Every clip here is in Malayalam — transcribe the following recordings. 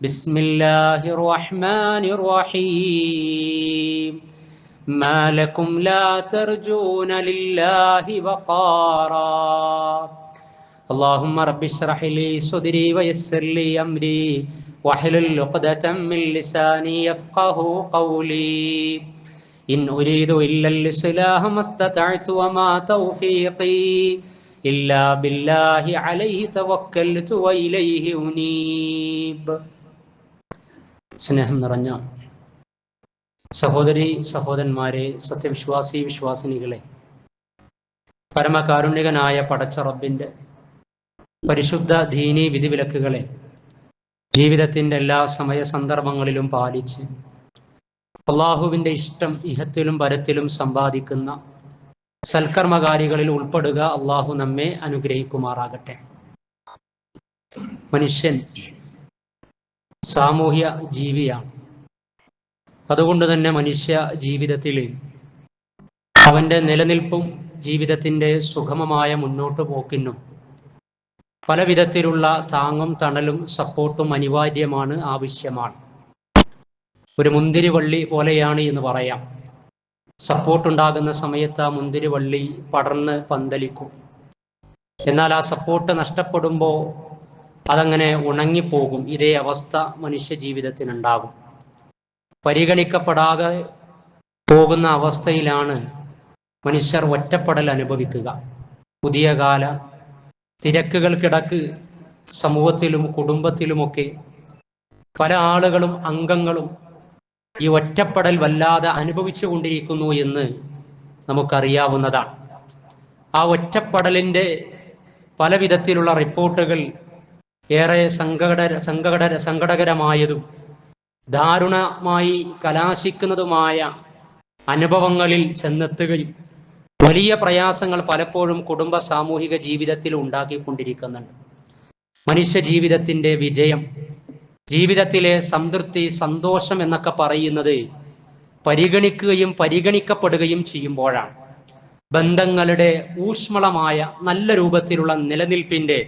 بسم الله الرحمن الرحيم. ما لكم لا ترجون لله وقارا اللهم رب اشرح لي صدري ويسر لي أمري. واحلل عقدة من لساني يفقه قولي. إن أريد إلا الإصلاح ما استطعت وما توفيقي. إلا بالله عليه توكلت وإليه أنيب. സ്നേഹം നിറഞ്ഞ സഹോദരി സഹോദരന്മാരെ സത്യവിശ്വാസി വിശ്വാസിനികളെ പരമകാരുണ്യകനായ പടച്ച റബ്ബിന്റെ പരിശുദ്ധ ദീനി വിധിവിലക്കുകളെ ജീവിതത്തിന്റെ എല്ലാ സമയ സന്ദർഭങ്ങളിലും പാലിച്ച് അള്ളാഹുവിന്റെ ഇഷ്ടം ഇഹത്തിലും പരത്തിലും സമ്പാദിക്കുന്ന സൽക്കർമ്മകാരികളിൽ ഉൾപ്പെടുക അള്ളാഹു നമ്മെ അനുഗ്രഹിക്കുമാറാകട്ടെ. മനുഷ്യൻ സാമൂഹ്യ ജീവിയാണ്. അതുകൊണ്ട് തന്നെ മനുഷ്യ ജീവിതത്തിൽ അവന്റെ നിലനിൽപ്പും ജീവിതത്തിന്റെ സുഗമമായ മുന്നോട്ടു പോക്കിനും പല വിധത്തിലുള്ള താങ്ങും തണലും സപ്പോർട്ടും അനിവാര്യമാണ് ആവശ്യമാണ്. ഒരു മുന്തിരിവള്ളി പോലെയാണ് എന്ന് പറയാം. സപ്പോർട്ട് ഉണ്ടാകുന്ന സമയത്ത് ആ മുന്തിരിവള്ളി പടർന്ന് പന്തലിക്കും. എന്നാൽ ആ സപ്പോർട്ട് നഷ്ടപ്പെടുമ്പോൾ അതങ്ങനെ ഉണങ്ങിപ്പോകും. ഇതേ അവസ്ഥ മനുഷ്യ ജീവിതത്തിനുണ്ടാകും പരിഗണിക്കപ്പെടാതെ പോകുന്ന അവസ്ഥയിലാണ് മനുഷ്യർ ഒറ്റപ്പെടൽ അനുഭവിക്കുക. പുതിയ കാല തിരക്കുകൾക്കിടക്ക് സമൂഹത്തിലും കുടുംബത്തിലുമൊക്കെ പല ആളുകളും അംഗങ്ങളും ഈ ഒറ്റപ്പെടൽ വല്ലാതെ അനുഭവിച്ചു കൊണ്ടിരിക്കുന്നു എന്ന് നമുക്കറിയാവുന്നതാണ്. ആ ഒറ്റപ്പെടലിന്റെ പല വിധത്തിലുള്ള റിപ്പോർട്ടുകൾ ഏറെ സങ്കട സങ്കട സങ്കടകരമായതും ദാരുണമായി കലാശിക്കുന്നതുമായ അനുഭവങ്ങളിൽ ചെന്നെത്തുകയും വലിയ പ്രയാസങ്ങൾ പലപ്പോഴും കുടുംബ സാമൂഹിക ജീവിതത്തിൽ ഉണ്ടാക്കിക്കൊണ്ടിരിക്കുന്നുണ്ട്. മനുഷ്യ ജീവിതത്തിന്റെ വിജയം ജീവിതത്തിലെ സംതൃപ്തി സന്തോഷം എന്നൊക്കെ പറയുന്നത് പരിഗണിക്കുകയും പരിഗണിക്കപ്പെടുകയും ചെയ്യുമ്പോഴാണ്. ബന്ധങ്ങളുടെ ഊഷ്മളമായ നല്ല രൂപത്തിലുള്ള നിലനിൽപ്പിന്റെ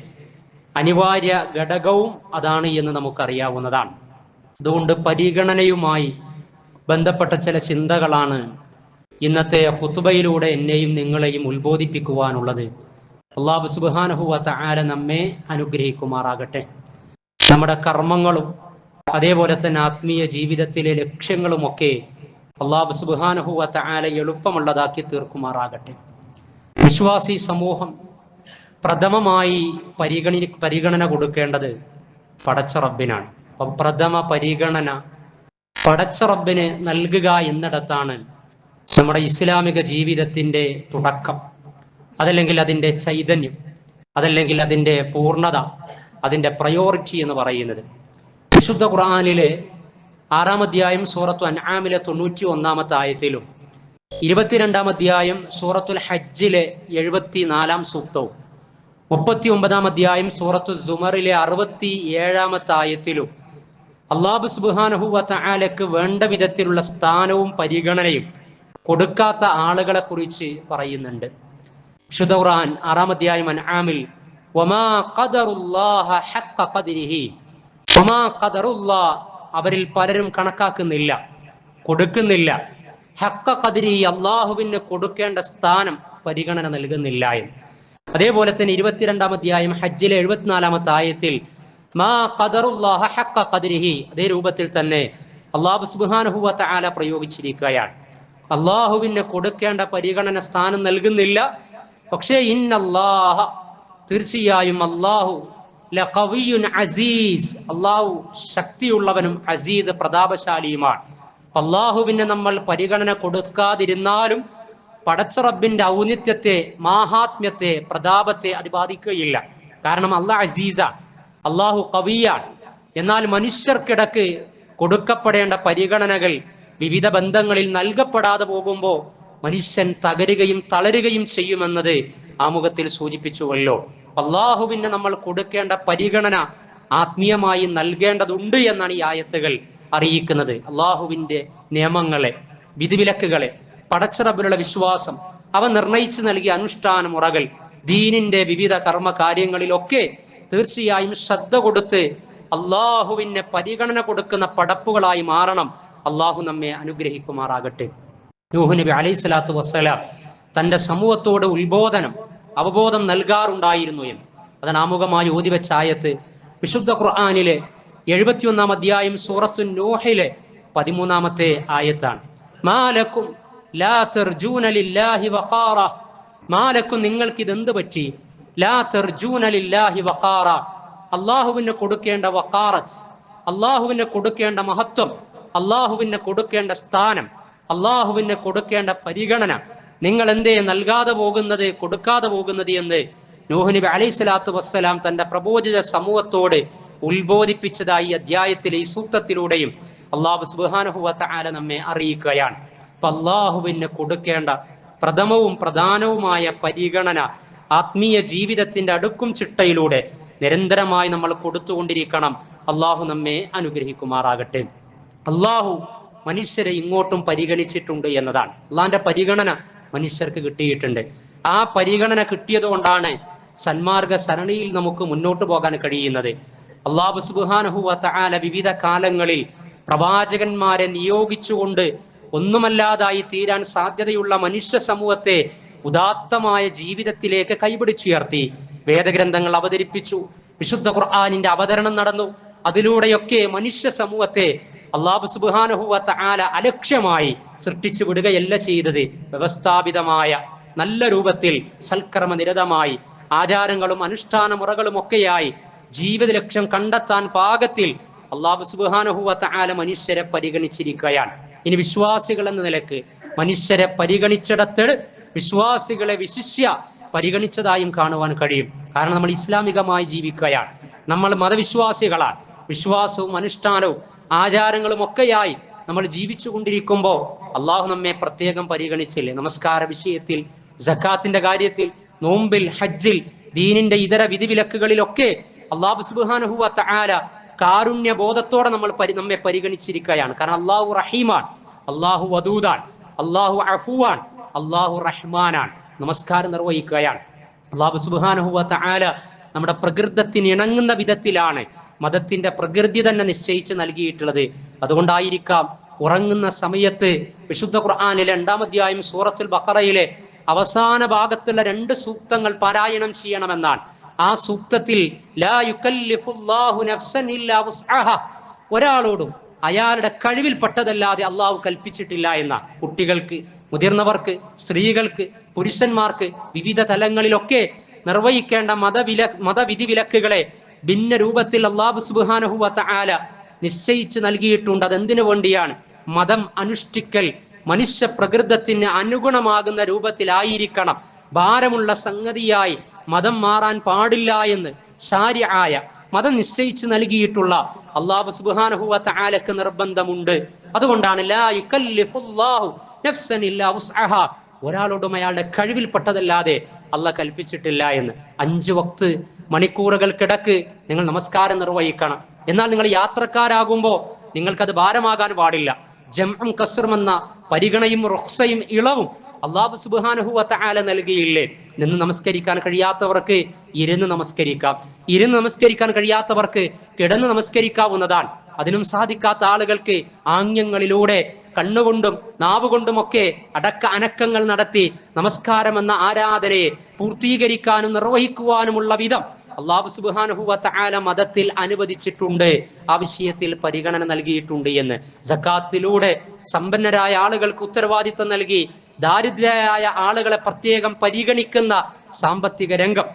അനിവാര്യ ഘടകവും അതാണ് എന്ന് നമുക്കറിയാവുന്നതാണ്. അതുകൊണ്ട് പരിഗണനയുമായി ബന്ധപ്പെട്ട ചില ചിന്തകളാണ് ഇന്നത്തെ ഹുത്തുബയിലൂടെ എന്നെയും നിങ്ങളെയും ഉത്ബോധിപ്പിക്കുവാനുള്ളത്. അള്ളാഹു സുബാനഹുവത്ത ആര നമ്മെ അനുഗ്രഹിക്കുമാറാകട്ടെ. നമ്മുടെ കർമ്മങ്ങളും അതേപോലെ തന്നെ ആത്മീയ ജീവിതത്തിലെ ലക്ഷ്യങ്ങളുമൊക്കെ അള്ളാഹു സുബാനഹുവത്ത ആല എളുപ്പമുള്ളതാക്കി തീർക്കുമാറാകട്ടെ. വിശ്വാസി സമൂഹം പ്രഥമമായി പരിഗണി പരിഗണന കൊടുക്കേണ്ടത് പടച്ച റബ്ബിനാണ്. അപ്പം പ്രഥമ പരിഗണന പടച്ച റബ്ബിന് നൽകുക എന്നിടത്താണ് നമ്മുടെ ഇസ്ലാമിക ജീവിതത്തിന്റെ തുടക്കം. അതല്ലെങ്കിൽ അതിന്റെ ചൈതന്യം അതല്ലെങ്കിൽ അതിന്റെ പൂർണത അതിന്റെ പ്രയോറിറ്റി എന്ന് പറയുന്നത്. വിശുദ്ധ ഖുർആാനിലെ ആറാം അധ്യായം സൂറത്തു അൻആമിലെ തൊണ്ണൂറ്റി ഒന്നാമത്തെ ആയത്തിലും ഇരുപത്തിരണ്ടാം അധ്യായം സൂറത്തുൽ ഹജ്ജിലെ എഴുപത്തി നാലാം സൂക്തവും മുപ്പത്തി ഒമ്പതാം അധ്യായം സൂറത്തു സുമറിലെ അറുപത്തി ഏഴാമത്തെ ആയത്തിലും അള്ളാബു സുബാനഹു വലക്ക് വേണ്ട വിധത്തിലുള്ള സ്ഥാനവും പരിഗണനയും കൊടുക്കാത്ത ആളുകളെ കുറിച്ച് പറയുന്നുണ്ട്. വിശുദ്ധ ആറാം അധ്യായം അൻആമിൽ വമാ ഖദറുല്ലാഹ ഹഖ ഖദ്രിഹി വമാ ഖദറുല്ലാ അവരിൽ പലരും കണക്കാക്കുന്നില്ല കൊടുക്കുന്നില്ല. ഹക്ക കതിരി അള്ളാഹുവിന് കൊടുക്കേണ്ട സ്ഥാനം പരിഗണന നൽകുന്നില്ല എന്ന്. അതേപോലെ തന്നെ ഇരുപത്തിരണ്ടാം അധ്യായം ഹജ്ജിലെ എഴുപത്തിനാലാമത്തെ ആയത്തിൽ മാ ഖദറുല്ലാഹ ഹഖ ഖദരിഹി അതേ രൂപത്തിൽ തന്നെ അള്ളാഹു സുബ്ഹാനഹു വ തആല പ്രയോഗിച്ചിരിക്കുകയാണ്. അള്ളാഹുവിന് കൊടുക്കേണ്ട പരിഗണന സ്ഥാനം നൽകുന്നില്ല. പക്ഷേ ഇന്നല്ലാഹ തീർച്ചയായും അള്ളാഹു ലഖവിയുൻ അസീസ് അള്ളാഹു ശക്തിയുള്ളവനും അസീദ് പ്രതാപശാലിയുമാണ്. അള്ളാഹുവിന് നമ്മൾ പരിഗണന കൊടുക്കാതിരുന്നാലും പടച്ച റബ്ബിന്റെ ഔന്നിത്യത്തെ മാഹാത്മ്യത്തെ പ്രതാപത്തെ അത് ബാധിക്കുകയില്ല കാരണം അള്ളാഹ് അസീസ അള്ളാഹു കവിയാണ് എന്നാൽ മനുഷ്യർക്കിടക്ക് കൊടുക്കപ്പെടേണ്ട പരിഗണനകൾ വിവിധ ബന്ധങ്ങളിൽ നൽകപ്പെടാതെ പോകുമ്പോൾ മനുഷ്യൻ തകരുകയും തളരുകയും ചെയ്യുമെന്നത് ആമുഖത്തിൽ സൂചിപ്പിച്ചുവല്ലോ. അള്ളാഹുവിന് നമ്മൾ കൊടുക്കേണ്ട പരിഗണന ആത്മീയമായി നൽകേണ്ടതുണ്ട് എന്നാണ് ഈ ആയത്തുകൾ അറിയിക്കുന്നത്. അള്ളാഹുവിന്റെ നിയമങ്ങളെ വിധിവിലക്കുകളെ പടച്ചിറബിലുള്ള വിശ്വാസം. അവ നിർണയിച്ചു നൽകിയ അനുഷ്ഠാന മുറകൾ ദീനിന്റെ വിവിധ കർമ്മ കാര്യങ്ങളിലൊക്കെ തീർച്ചയായും ശ്രദ്ധ കൊടുത്ത് അള്ളാഹുവിനെ പരിഗണന കൊടുക്കുന്ന പടപ്പുകളായി മാറണം. അള്ളാഹു നമ്മെ അനുഗ്രഹിക്കുമാറാകട്ടെ. നൂഹ് നബി അലൈഹി സ്വലാത്തു വസ്സലാം തന്റെ സമൂഹത്തോട് ഉത്ബോധനം അവബോധം നൽകാറുണ്ടായിരുന്നു എന്ന്. അതാണ് ഓതി വെച്ച ആയത്ത്. വിശുദ്ധ ഖുർആാനിലെ എഴുപത്തിയൊന്നാം അധ്യായം സൂറത്തു നോഹയിലെ പതിമൂന്നാമത്തെ ആയത്താണ്. മാലക്കും ലാ മാലക്കും നിങ്ങൾക്ക് ഇതെന്ത് പറ്റി അള്ളാഹുവിന് കൊടുക്കേണ്ട വക്കാറത്ത് അള്ളാഹുവിന് കൊടുക്കേണ്ട മഹത്വം അള്ളാഹുവിന് കൊടുക്കേണ്ട സ്ഥാനം അള്ളാഹുവിന് കൊടുക്കേണ്ട പരിഗണന നിങ്ങൾ എന്തേ നൽകാതെ പോകുന്നത് കൊടുക്കാതെ പോകുന്നത് എന്ന് നൂഹ് നബി അലൈഹി സ്വലാത്തു വസ്സലാം തന്റെ പ്രബോധിത സമൂഹത്തോട് ഉത്ബോധിപ്പിച്ചതായി അധ്യായത്തിലെ ഈ സൂക്തത്തിലൂടെയും അള്ളാഹു സുബാനഹുവ നമ്മെ അറിയിക്കുകയാണ്. അള്ളാഹുവിന് കൊടുക്കേണ്ട പ്രഥമവും പ്രധാനവുമായ പരിഗണന ആത്മീയ ജീവിതത്തിന്റെ അടുക്കും ചിട്ടയിലൂടെ നിരന്തരമായി നമ്മൾ കൊടുത്തുകൊണ്ടിരിക്കണം. അള്ളാഹു നമ്മെ അനുഗ്രഹിക്കുമാറാകട്ടെ. അള്ളാഹു മനുഷ്യരെ ഇങ്ങോട്ടും പരിഗണിച്ചിട്ടുണ്ട് എന്നതാണ്. അള്ളാഹിന്റെ പരിഗണന മനുഷ്യർക്ക് കിട്ടിയിട്ടുണ്ട്. ആ പരിഗണന കിട്ടിയത് കൊണ്ടാണ് സന്മാർഗ സരണിയിൽ നമുക്ക് മുന്നോട്ട് പോകാൻ കഴിയുന്നത്. അള്ളാഹു സുബാനഹുവ തആല വിവിധ കാലങ്ങളിൽ പ്രവാചകന്മാരെ നിയോഗിച്ചുകൊണ്ട് ഒന്നുമല്ലാതായി തീരാൻ സാധ്യതയുള്ള മനുഷ്യ സമൂഹത്തെ ഉദാത്തമായ ജീവിതത്തിലേക്ക് കൈപിടിച്ചുയർത്തി. വേദഗ്രന്ഥങ്ങൾ അവതരിപ്പിച്ചു. വിശുദ്ധ ഖുർആാനിന്റെ അവതരണം നടന്നു. അതിലൂടെയൊക്കെ മനുഷ്യ സമൂഹത്തെ അള്ളാഹു സുബാനഹുവത്ത ആല അലക്ഷ്യമായി സൃഷ്ടിച്ചു വിടുകയല്ല ചെയ്തത്. വ്യവസ്ഥാപിതമായ നല്ല രൂപത്തിൽ സൽക്കർമ്മനിരതമായി ആചാരങ്ങളും അനുഷ്ഠാന മുറകളും ഒക്കെയായി ജീവിത ലക്ഷ്യം കണ്ടെത്താൻ പാകത്തിൽ അള്ളാഹു സുബാനഹുവത്ത ആല മനുഷ്യരെ പരിഗണിച്ചിരിക്കുകയാണ്. ഇനി വിശ്വാസികൾ എന്ന നിലയ്ക്ക് മനുഷ്യരെ പരിഗണിച്ചിടത്ത് വിശ്വാസികളെ വിശിഷ്യ പരിഗണിച്ചതായും കാണുവാൻ കഴിയും. കാരണം നമ്മൾ ഇസ്ലാമികമായി ജീവിക്കുകയാണ്. നമ്മൾ മതവിശ്വാസികളാണ്. വിശ്വാസവും അനുഷ്ഠാനവും ആചാരങ്ങളും ഒക്കെയായി നമ്മൾ ജീവിച്ചു കൊണ്ടിരിക്കുമ്പോൾ അള്ളാഹു നമ്മെ പ്രത്യേകം പരിഗണിച്ചില്ലേ? നമസ്കാര വിഷയത്തിൽ ജക്കാത്തിന്റെ കാര്യത്തിൽ നോമ്പിൽ ഹജ്ജിൽ ദീനിന്റെ ഇതര വിധിവിലക്കുകളിലൊക്കെ അള്ളാഹു സുബാനഹുവ തആല കാരുണ്യ ബോധത്തോടെ നമ്മൾ പരി നമ്മെ പരിഗണിച്ചിരിക്കുകയാണ്. കാരണം അള്ളാഹു റഹീമാൻ അള്ളാഹു വദൂദാൻ അള്ളാഹു അഫുവാൻ അള്ളാഹു റഹ്മാനാണ്. നമസ്കാരം നിർവഹിക്കുകയാണ്. അള്ളാഹു സുബാനഹുവ തആല നമ്മുടെ പ്രകൃതത്തിന് ഇണങ്ങുന്ന വിധത്തിലാണ് മതത്തിന്റെ പ്രകൃതി തന്നെ നിശ്ചയിച്ച് നൽകിയിട്ടുള്ളത്. അതുകൊണ്ടായിരിക്കാം ഉറങ്ങുന്ന സമയത്ത് വിശുദ്ധ ഖുർആാനിലെ രണ്ടാം അധ്യായം സൂറത്തുൽ ബക്കറയിലെ അവസാന ഭാഗത്തുള്ള രണ്ട് സൂക്തങ്ങൾ പാരായണം ചെയ്യണമെന്നാണ്. ആ സൂക്തത്തിൽ ലാ നഫ്സൻ ഒരാളോടും അയാളുടെ കഴിവിൽ കഴിവിൽപ്പെട്ടതല്ലാതെ അള്ളാഹു കൽപ്പിച്ചിട്ടില്ല എന്ന കുട്ടികൾക്ക് മുതിർന്നവർക്ക് സ്ത്രീകൾക്ക് പുരുഷന്മാർക്ക് വിവിധ തലങ്ങളിലൊക്കെ നിർവഹിക്കേണ്ട മതവില മതവിധി വിലക്കുകളെ ഭിന്ന രൂപത്തിൽ അള്ളാഹു സുബാനഹുവത്ത ആല നിശ്ചയിച്ച് നൽകിയിട്ടുണ്ട്. അതെന്തിനു വേണ്ടിയാണ്? മതം അനുഷ്ഠിക്കൽ മനുഷ്യ പ്രകൃതത്തിന് അനുഗുണമാകുന്ന രൂപത്തിലായിരിക്കണം. ഭാരമുള്ള സംഗതിയായി മതം മാറാൻ പാടില്ല എന്ന് ശാരിയായ മതം നിശ്ചയിച്ചു നൽകിയിട്ടുള്ള അള്ളാഹു സുബാനഹുവ താലക്ക് നിർബന്ധമുണ്ട്. അതുകൊണ്ടാണ് ഒരാളോടും അയാളുടെ കഴിവിൽപ്പെട്ടതല്ലാതെ അല്ല കൽപ്പിച്ചിട്ടില്ല എന്ന്. അഞ്ചു വക്ത് മണിക്കൂറുകൾക്കിടക്ക് നിങ്ങൾ നമസ്കാരം നിർവഹിക്കണം. എന്നാൽ നിങ്ങൾ യാത്രക്കാരാകുമ്പോൾ നിങ്ങൾക്കത് ഭാരമാകാൻ പാടില്ല. ജംഉം കസ്റും എന്ന പരിഗണയും റുഹ്സയും ഇളവും അള്ളാഹു സുബാനുഹുവത്ത ആല നൽകിയില്ലേ? നിന്ന് നമസ്കരിക്കാൻ കഴിയാത്തവർക്ക് ഇരുന്ന് നമസ്കരിക്കാം. ഇരുന്ന് നമസ്കരിക്കാൻ കഴിയാത്തവർക്ക് കിടന്ന് നമസ്കരിക്കാവുന്നതാണ്. അതിനും സാധിക്കാത്ത ആളുകൾക്ക് ആംഗ്യങ്ങളിലൂടെ കണ്ണുകൊണ്ടും നാവുകൊണ്ടുമൊക്കെ അടക്ക അനക്കങ്ങൾ നടത്തി നമസ്കാരം എന്ന ആരാധനയെ പൂർത്തീകരിക്കാനും നിർവഹിക്കുവാനുമുള്ള വിധം അള്ളാഹു സുബാനുഹുവത്ത ആല മതത്തിൽ അനുവദിച്ചിട്ടുണ്ട് ആ വിഷയത്തിൽ പരിഗണന നൽകിയിട്ടുണ്ട് എന്ന്. ജക്കാത്തിലൂടെ സമ്പന്നരായ ആളുകൾക്ക് ഉത്തരവാദിത്വം നൽകി ദാരിദ്ര്യരായ ആളുകളെ പ്രത്യേകം പരിഗണിക്കുന്ന സാമ്പത്തിക രംഗം.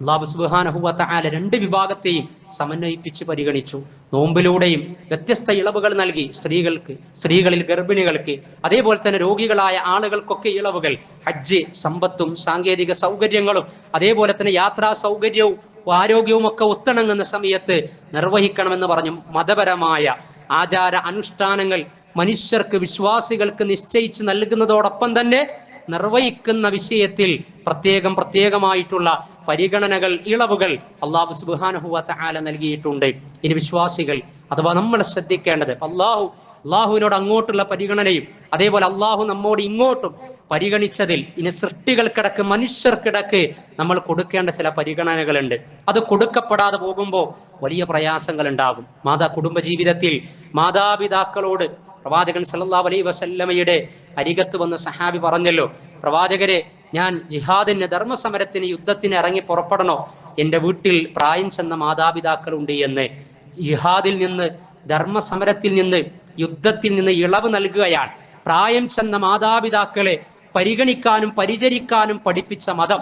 അള്ളാഹു സുബാനഹുവത്ത ആല രണ്ട് വിഭാഗത്തെയും സമന്വയിപ്പിച്ച് പരിഗണിച്ചു. നോമ്പിലൂടെയും വ്യത്യസ്ത ഇളവുകൾ നൽകി സ്ത്രീകൾക്ക് സ്ത്രീകളിൽ ഗർഭിണികൾക്ക് അതേപോലെ തന്നെ രോഗികളായ ആളുകൾക്കൊക്കെ ഇളവുകൾ ഹജ്ജ് സമ്പത്തും സാങ്കേതിക സൗകര്യങ്ങളും അതേപോലെ തന്നെ യാത്രാ സൗകര്യവും ആരോഗ്യവും ഒക്കെ ഒത്തിണങ്ങുന്ന സമയത്ത് നിർവഹിക്കണമെന്ന് പറഞ്ഞു മതപരമായ ആചാര അനുഷ്ഠാനങ്ങൾ മനുഷ്യർക്ക് വിശ്വാസികൾക്ക് നിശ്ചയിച്ച് നൽകുന്നതോടൊപ്പം തന്നെ നിർവഹിക്കുന്ന വിഷയത്തിൽ പ്രത്യേകം പ്രത്യേകമായിട്ടുള്ള പരിഗണനകൾ ഇളവുകൾ അള്ളാഹു സുബാനഹുവാത്ത ആല നൽകിയിട്ടുണ്ട്. ഇനി വിശ്വാസികൾ അഥവാ നമ്മൾ ശ്രദ്ധിക്കേണ്ടത് അള്ളാഹു അള്ളാഹുവിനോട് അങ്ങോട്ടുള്ള പരിഗണനയും അതേപോലെ അള്ളാഹു നമ്മോട് ഇങ്ങോട്ടും പരിഗണിച്ചതിൽ ഇനി സൃഷ്ടികൾക്കിടക്ക് മനുഷ്യർക്കിടക്ക് നമ്മൾ കൊടുക്കേണ്ട ചില പരിഗണനകളുണ്ട്. അത് കൊടുക്കപ്പെടാതെ പോകുമ്പോൾ വലിയ പ്രയാസങ്ങൾ ഉണ്ടാകും മാതാ കുടുംബ ജീവിതത്തിൽ മാതാപിതാക്കളോട് പ്രവാചകൻ സല്ലാ അലൈ വസല്ലമയുടെ അരികത്ത് വന്ന സഹാബി പറഞ്ഞല്ലോ പ്രവാചകരെ ഞാൻ ജിഹാദിന് ധർമ്മസമരത്തിന് യുദ്ധത്തിന് ഇറങ്ങി പുറപ്പെടണോ? എന്റെ വീട്ടിൽ പ്രായം ചെന്ന മാതാപിതാക്കളുണ്ട് എന്ന്. ജിഹാദിൽ നിന്ന് ധർമ്മസമരത്തിൽ നിന്ന് യുദ്ധത്തിൽ നിന്ന് ഇളവ് നൽകുകയാണ്. പ്രായം ചെന്ന മാതാപിതാക്കളെ പരിഗണിക്കാനും പരിചരിക്കാനും പഠിപ്പിച്ച മതം.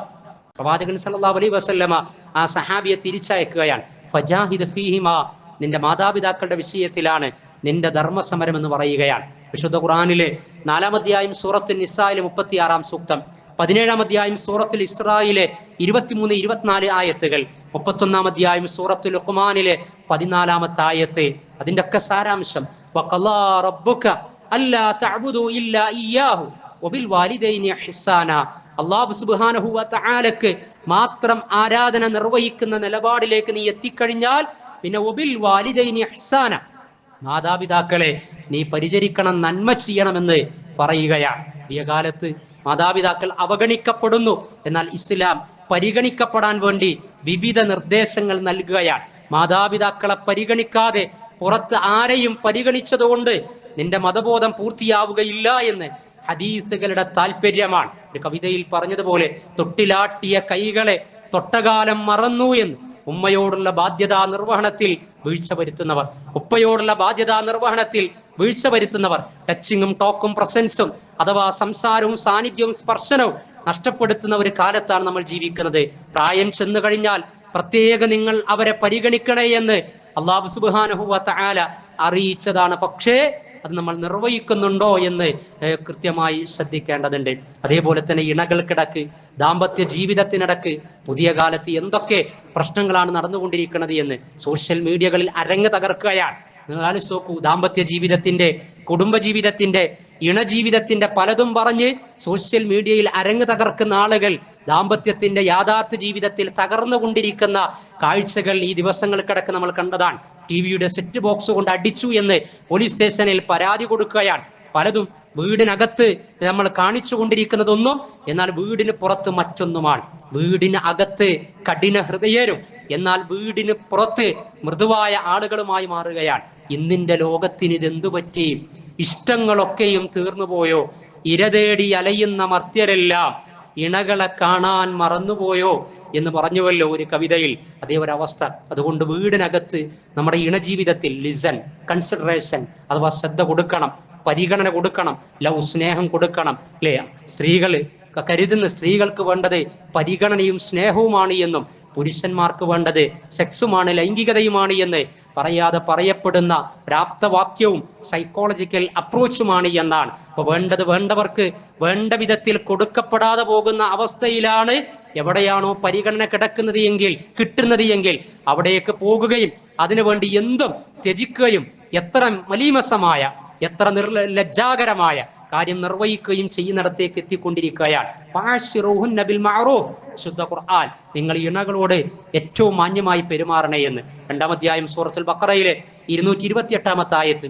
പ്രവാചകൻ സല്ലാ അലൈ വസല്ലമ ആ സഹാബിയെ തിരിച്ചയക്കുകയാണ്. ഫജാഹിദ് ഫീഹിമ നിന്റെ മാതാപിതാക്കളുടെ വിഷയത്തിലാണ് നിന്റെ ധർമ്മസമരം എന്ന് പറയുകയാണ്. വിശുദ്ധ ഖുറാനിലെ നാലാം അധ്യായം സൂറത്ത് നിസായിലെ മുപ്പത്തിയാറാം സൂക്തം. പതിനേഴാം അധ്യായം സൂറത്തിൽ ഇസ്രായിലെ ഇരുപത്തിമൂന്ന് ഇരുപത്തിനാല് ആയത്തുകൾ. മുപ്പത്തൊന്നാം അധ്യായം സൂറത്തുൽ ലുക്മാനിലെ പതിനാലാമത്തെ ആയത്ത്. അതിന്റെ ഒക്കെ സാരാംശം മാത്രം ആരാധന നിർവഹിക്കുന്ന നിലപാടിലേക്ക് നീ എത്തിക്കഴിഞ്ഞാൽ പിന്നെ വാലിദൈനി മാതാപിതാക്കളെ നീ പരിചരിക്കണം നന്മ ചെയ്യണമെന്ന് പറയുകയാണ്. പുതിയ കാലത്ത് മാതാപിതാക്കൾ അവഗണിക്കപ്പെടുന്നു. എന്നാൽ ഇസ്ലാം പരിഗണിക്കപ്പെടാൻ വേണ്ടി വിവിധ നിർദ്ദേശങ്ങൾ നൽകുകയാണ്. മാതാപിതാക്കളെ പരിഗണിക്കാതെ പുറത്ത് ആരെയും പരിഗണിച്ചതുകൊണ്ട് നിന്റെ മതബോധം പൂർത്തിയാവുകയില്ല എന്ന് ഹദീസുകളുടെ താല്പര്യമാണ് ഒരു കവിതയിൽ പറഞ്ഞതുപോലെ തൊട്ടിലാട്ടിയ കൈകളെ തൊട്ടകാലം മറന്നു എന്ന് ഉമ്മയോടുള്ള ബാധ്യതാ നിർവഹണത്തിൽ വീഴ്ച വരുത്തുന്നവർ ഉപ്പയോടുള്ള ബാധ്യതാ നിർവഹണത്തിൽ വീഴ്ച വരുത്തുന്നവർ ടച്ചിങ്ങും ടോക്കും പ്രസൻസും അഥവാ സംസാരവും സാന്നിധ്യവും സ്പർശനവും നഷ്ടപ്പെടുത്തുന്ന ഒരു കാലത്താണ് നമ്മൾ ജീവിക്കുന്നത്. പ്രായം ചെന്നു കഴിഞ്ഞാൽ പ്രത്യേക നിങ്ങൾ അവരെ പരിഗണിക്കണേ എന്ന് അള്ളാഹു സുബാനഹുവ തആല അറിയിച്ചതാണ്. പക്ഷേ അത് നമ്മൾ നിർവഹിക്കുന്നുണ്ടോ എന്ന് കൃത്യമായി ശ്രദ്ധിക്കേണ്ടതുണ്ട്. അതേപോലെ തന്നെ ഇണകൾക്കിടക്ക് ദാമ്പത്യ ജീവിതത്തിനിടക്ക് പുതിയ കാലത്ത് എന്തൊക്കെ പ്രശ്നങ്ങളാണ് നടന്നുകൊണ്ടിരിക്കുന്നത് എന്ന് സോഷ്യൽ മീഡിയകളിൽ അരങ്ങ് തകർക്കുകയാണ്. നിങ്ങൾ ആലോചിച്ച് നോക്കൂ ദാമ്പത്യ ജീവിതത്തിന്റെ കുടുംബ ജീവിതത്തിന്റെ ഇണജീവിതത്തിന്റെ പലതും പറഞ്ഞ് സോഷ്യൽ മീഡിയയിൽ അരങ്ങ് തകർക്കുന്ന ആളുകൾ ദാമ്പത്യത്തിന്റെ യാഥാർത്ഥ്യ ജീവിതത്തിൽ തകർന്നുകൊണ്ടിരിക്കുന്ന കാഴ്ചകൾ ഈ ദിവസങ്ങൾ ദിവസങ്ങൾക്കിടക്ക് നമ്മൾ കണ്ടതാണ്. ടി വിയുടെ സെറ്റ് ബോക്സ് കൊണ്ട് അടിച്ചു എന്ന് പോലീസ് സ്റ്റേഷനിൽ പരാതി കൊടുക്കുകയാണ്. പലതും വീടിനകത്ത് നമ്മൾ കാണിച്ചു കൊണ്ടിരിക്കുന്നതൊന്നും എന്നാൽ വീടിന് പുറത്ത് മറ്റൊന്നുമാണ്. വീടിന് അകത്ത് കഠിന ഹൃദയരും എന്നാൽ വീടിന് പുറത്ത് മൃദുവായ ആളുകളുമായി മാറുകയാണ്. ഇന്നിന്റെ ലോകത്തിന് ഇതെന്തു പറ്റി? ഇഷ്ടങ്ങളൊക്കെയും തീർന്നുപോയോ? ഇരതേടി അലയുന്ന മർത്യരെല്ലാം ഇണകളെ കാണാൻ മറന്നുപോയോ എന്ന് പറഞ്ഞുവല്ലോ ഒരു കവിതയിൽ. അതേ ഒരു അവസ്ഥ അതുകൊണ്ട് വീടിനകത്ത് നമ്മുടെ ഇണജീവിതത്തിൽ ലിസൺ കൺസിഡറേഷൻ അഥവാ ശ്രദ്ധ കൊടുക്കണം പരിഗണന കൊടുക്കണം ലവ് സ്നേഹം കൊടുക്കണം അല്ലേ? സ്ത്രീകൾ കരുതുന്ന സ്ത്രീകൾക്ക് വേണ്ടത് പരിഗണനയും സ്നേഹവുമാണ് എന്നും പുരുഷന്മാർക്ക് വേണ്ടത് സെക്സുമാണ് ലൈംഗികതയുമാണ് എന്ന് പറയാതെ പറയപ്പെടുന്ന പ്രാപ്തവാക്യവും സൈക്കോളജിക്കൽ അപ്രോച്ചുമാണ് എന്നാണ്. അപ്പൊ വേണ്ടത് വേണ്ടവർക്ക് വേണ്ട വിധത്തിൽ കൊടുക്കപ്പെടാതെ പോകുന്ന അവസ്ഥയിലാണ് എവിടെയാണോ പരിഗണന കിടക്കുന്നത് എങ്കിൽ കിട്ടുന്നത് എങ്കിൽ അവിടേക്ക് പോകുകയും അതിനുവേണ്ടി എന്തും ത്യജിക്കുകയും എത്ര മലീമസമായ എത്ര നിർല ലജ്ജാകരമായ കാര്യം നിർവഹിക്കുകയും ചെയ്യുന്നിടത്തേക്ക് എത്തിക്കൊണ്ടിരിക്കുകയാണ്. മഅറൂഫ് ശുദ്ധ ഖുർആൻ നിങ്ങൾ ഇണകളോട് ഏറ്റവും മാന്യമായി പെരുമാറണേ എന്ന്. രണ്ടാം അധ്യായം സൂറത്തുൽ ബക്കറയിലെ ഇരുന്നൂറ്റി ഇരുപത്തി എട്ടാമത്തെ ആയത്ത്.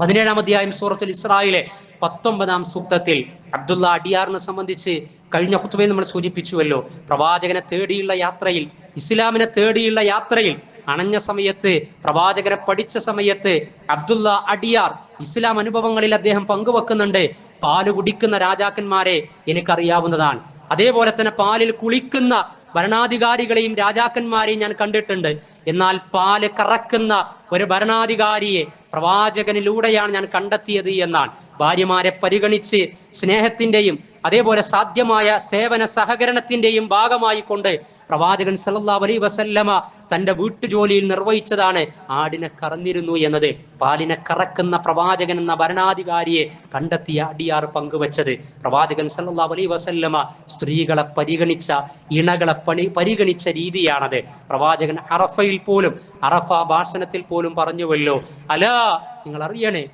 പതിനേഴാം അധ്യായം സൂറത്തുൽ ഇസ്രായിലെ പത്തൊമ്പതാം സൂക്തത്തിൽ അബ്ദുള്ള അടിയാറിനെ സംബന്ധിച്ച് കഴിഞ്ഞ ഹുത്തുബയിൽ നമ്മൾ സൂചിപ്പിച്ചുവല്ലോ. പ്രവാചകനെ തേടിയുള്ള യാത്രയിൽ ഇസ്ലാമിനെ തേടിയുള്ള യാത്രയിൽ അണഞ്ഞ സമയത്ത് പ്രവാചകരെ പഠിച്ച സമയത്ത് അബ്ദുള്ള അടിയാർ ഇസ്ലാം അനുഭവങ്ങളിൽ അദ്ദേഹം പങ്കുവെക്കുന്നുണ്ട്. പാൽ കുടിക്കുന്ന രാജാക്കന്മാരെ എനിക്കറിയാവുന്നതാണ്. അതേപോലെ തന്നെ പാലിൽ കുളിക്കുന്ന ഭരണാധികാരികളെയും രാജാക്കന്മാരെയും ഞാൻ കണ്ടിട്ടുണ്ട്. എന്നാൽ പാൽ കറക്കുന്ന ഒരു ഭരണാധികാരിയെ പ്രവാചകനിലൂടെയാണ് ഞാൻ കണ്ടെത്തിയത് എന്നാണ്. ഭാര്യമാരെ പരിഗണിച്ച് സ്നേഹത്തിന്റെയും അതേപോലെ സാധ്യമായ സേവന സഹകരണത്തിന്റെയും ഭാഗമായി കൊണ്ട് പ്രവാചകൻ സല്ലല്ലാഹു അലൈഹി വസല്ലമ തന്റെ വീട്ടുജോലിയിൽ നിർവഹിച്ചതാണ് ആടിനെ കറന്നിരുന്നു എന്നത് പാലിനെ കറക്കുന്ന പ്രവാചകൻ എന്ന ഭരണാധികാരിയെ കണ്ടെത്തിയ അടിയാർ പങ്കുവച്ചത് പ്രവാചകൻ സല്ലല്ലാഹു അലൈഹി വസല്ലമ സ്ത്രീകളെ പരിഗണിച്ച ഇണകളെ പണി പരിഗണിച്ച രീതിയാണത് പ്രവാചകൻ അറഫയിൽ പോലും അറഫ ഭാഷണത്തിൽ പോലും പറഞ്ഞുവല്ലോ അല നിങ്ങൾ അറിയണേ.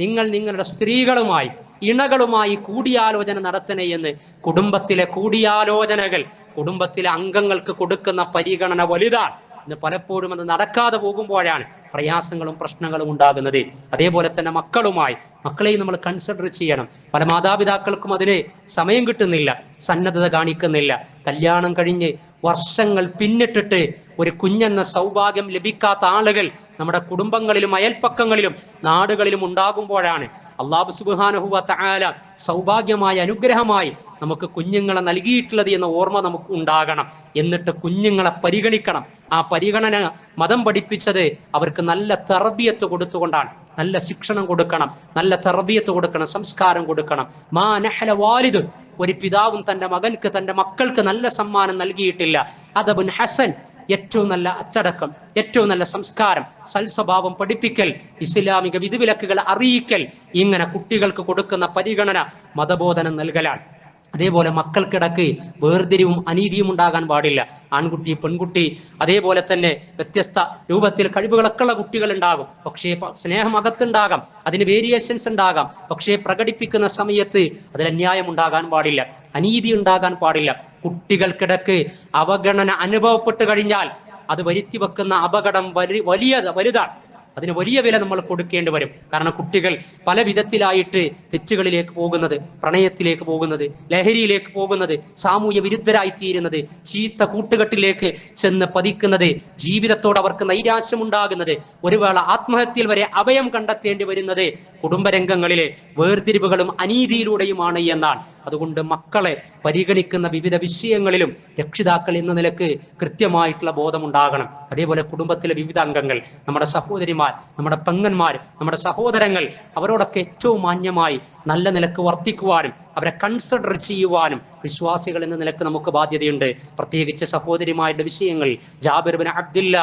നിങ്ങൾ നിങ്ങളുടെ സ്ത്രീകളുമായി ഇണകളുമായി കൂടിയാലോചന നടത്തണേ എന്ന് കുടുംബത്തിലെ കൂടിയാലോചനകൾ കുടുംബത്തിലെ അംഗങ്ങൾക്ക് കൊടുക്കുന്ന പരിഗണന വലുതാണ് ഇന്ന് പലപ്പോഴും അത് നടക്കാതെ പോകുമ്പോഴാണ് പ്രയാസങ്ങളും പ്രശ്നങ്ങളും ഉണ്ടാകുന്നത്. അതേപോലെ തന്നെ മക്കളുമായി മക്കളെയും നമ്മൾ കൺസിഡർ ചെയ്യണം. പല മാതാപിതാക്കൾക്കും അതിന് സമയം കിട്ടുന്നില്ല സന്നദ്ധത കാണിക്കുന്നില്ല. കല്യാണം കഴിഞ്ഞ് വർഷങ്ങൾ പിന്നിട്ടിട്ട് ഒരു കുഞ്ഞെന്ന സൗഭാഗ്യം ലഭിക്കാത്ത ആളുകൾ നമ്മുടെ കുടുംബങ്ങളിലും അയൽപ്പക്കങ്ങളിലും നാടുകളിലും ഉണ്ടാകുമ്പോഴാണ് അള്ളാഹു സുബാനഹുവ തആല സൗഭാഗ്യമായ അനുഗ്രഹമായി നമുക്ക് കുഞ്ഞുങ്ങളെ നൽകിയിട്ടുള്ളത് എന്ന ഓർമ്മ നമുക്ക് ഉണ്ടാകണം. എന്നിട്ട് കുഞ്ഞുങ്ങളെ പരിഗണിക്കണം. ആ പരിഗണന മതം പഠിപ്പിച്ചത് അവർക്ക് നല്ല തെറബിയത്ത് കൊടുത്തുകൊണ്ടാണ്. നല്ല ശിക്ഷണം കൊടുക്കണം. നല്ല തെറബിയത്ത് കൊടുക്കണം. സംസ്കാരം കൊടുക്കണം. മാ നഹല വാലിദ്. ഒരു പിതാവും തന്റെ മകൻക്ക് തന്റെ മക്കൾക്ക് നല്ല സമ്മാനം നൽകിയിട്ടില്ല. അതബുൻ ഹസൻ ഏറ്റവും നല്ല അച്ചടക്കം ഏറ്റവും നല്ല സംസ്കാരം സൽസ്വഭാവം പഠിപ്പിക്കൽ ഇസ്ലാമിക വിധിവിലക്കുകൾ അറിയിക്കൽ ഇങ്ങനെ കുട്ടികൾക്ക് കൊടുക്കുന്ന പരിഗണന മതബോധനം നൽകലാണ്. അതേപോലെ മക്കൾക്കിടക്ക് വേർതിരിവും അനീതിയും ഉണ്ടാകാൻ പാടില്ല. ആൺകുട്ടി പെൺകുട്ടി അതേപോലെ തന്നെ വ്യത്യസ്ത രൂപത്തിൽ കഴിവുകളൊക്കെ ഉള്ള കുട്ടികൾ ഉണ്ടാകും പക്ഷേ സ്നേഹം അകത്തുണ്ടാകാം അതിന് വേരിയേഷൻസ് ഉണ്ടാകാം. പക്ഷേ പ്രകടിപ്പിക്കുന്ന സമയത്ത് അതിൽ അന്യായം ഉണ്ടാകാൻ പാടില്ല അനീതി ഉണ്ടാകാൻ പാടില്ല. കുട്ടികൾക്കിടക്ക് അവഗണന അനുഭവപ്പെട്ടു കഴിഞ്ഞാൽ അത് വരുത്തി വെക്കുന്ന അപകടം വലിയ വലുതാണ്. അതിന് വലിയ വില നമ്മൾ കൊടുക്കേണ്ടി വരും. കാരണം കുട്ടികൾ പല വിധത്തിലായിട്ട് തെറ്റുകളിലേക്ക് പോകുന്നത് പ്രണയത്തിലേക്ക് പോകുന്നത് ലഹരിയിലേക്ക് പോകുന്നത് സാമൂഹ്യ വിരുദ്ധരായി തീരുന്നത് ചീത്ത കൂട്ടുകെട്ടിലേക്ക് ചെന്ന് പതിക്കുന്നത് ജീവിതത്തോട് അവർക്ക് നൈരാശ്യം ഉണ്ടാകുന്നത് ഒരു വേള ആത്മഹത്യയിൽ വരെ അഭയം കണ്ടെത്തേണ്ടി വരുന്നത് കുടുംബരംഗങ്ങളിലെ വേർതിരിവുകളും അനീതിയിലൂടെയുമാണ് എന്നാണ്. അതുകൊണ്ട് മക്കളെ പരിഗണിക്കുന്ന വിവിധ വിഷയങ്ങളിലും രക്ഷിതാക്കൾ എന്ന നിലയ്ക്ക് കൃത്യമായിട്ടുള്ള ബോധമുണ്ടാകണം. അതേപോലെ കുടുംബത്തിലെ വിവിധ അംഗങ്ങൾ നമ്മുടെ സഹോദരിമാർ നമ്മുടെ പെങ്ങന്മാർ നമ്മുടെ സഹോദരങ്ങൾ അവരോടൊക്കെ ഏറ്റവും മാന്യമായി നല്ല നിലയ്ക്ക് വർത്തിക്കുവാനും അവരെ കൺസിഡർ ചെയ്യുവാനും വിശ്വാസികൾ എന്ന നിലയ്ക്ക് നമുക്ക് ബാധ്യതയുണ്ട്. പ്രത്യേകിച്ച് സഹോദരിമാരുടെ വിഷയങ്ങൾ ജാബിർ ബിൻ അബ്ദില്ല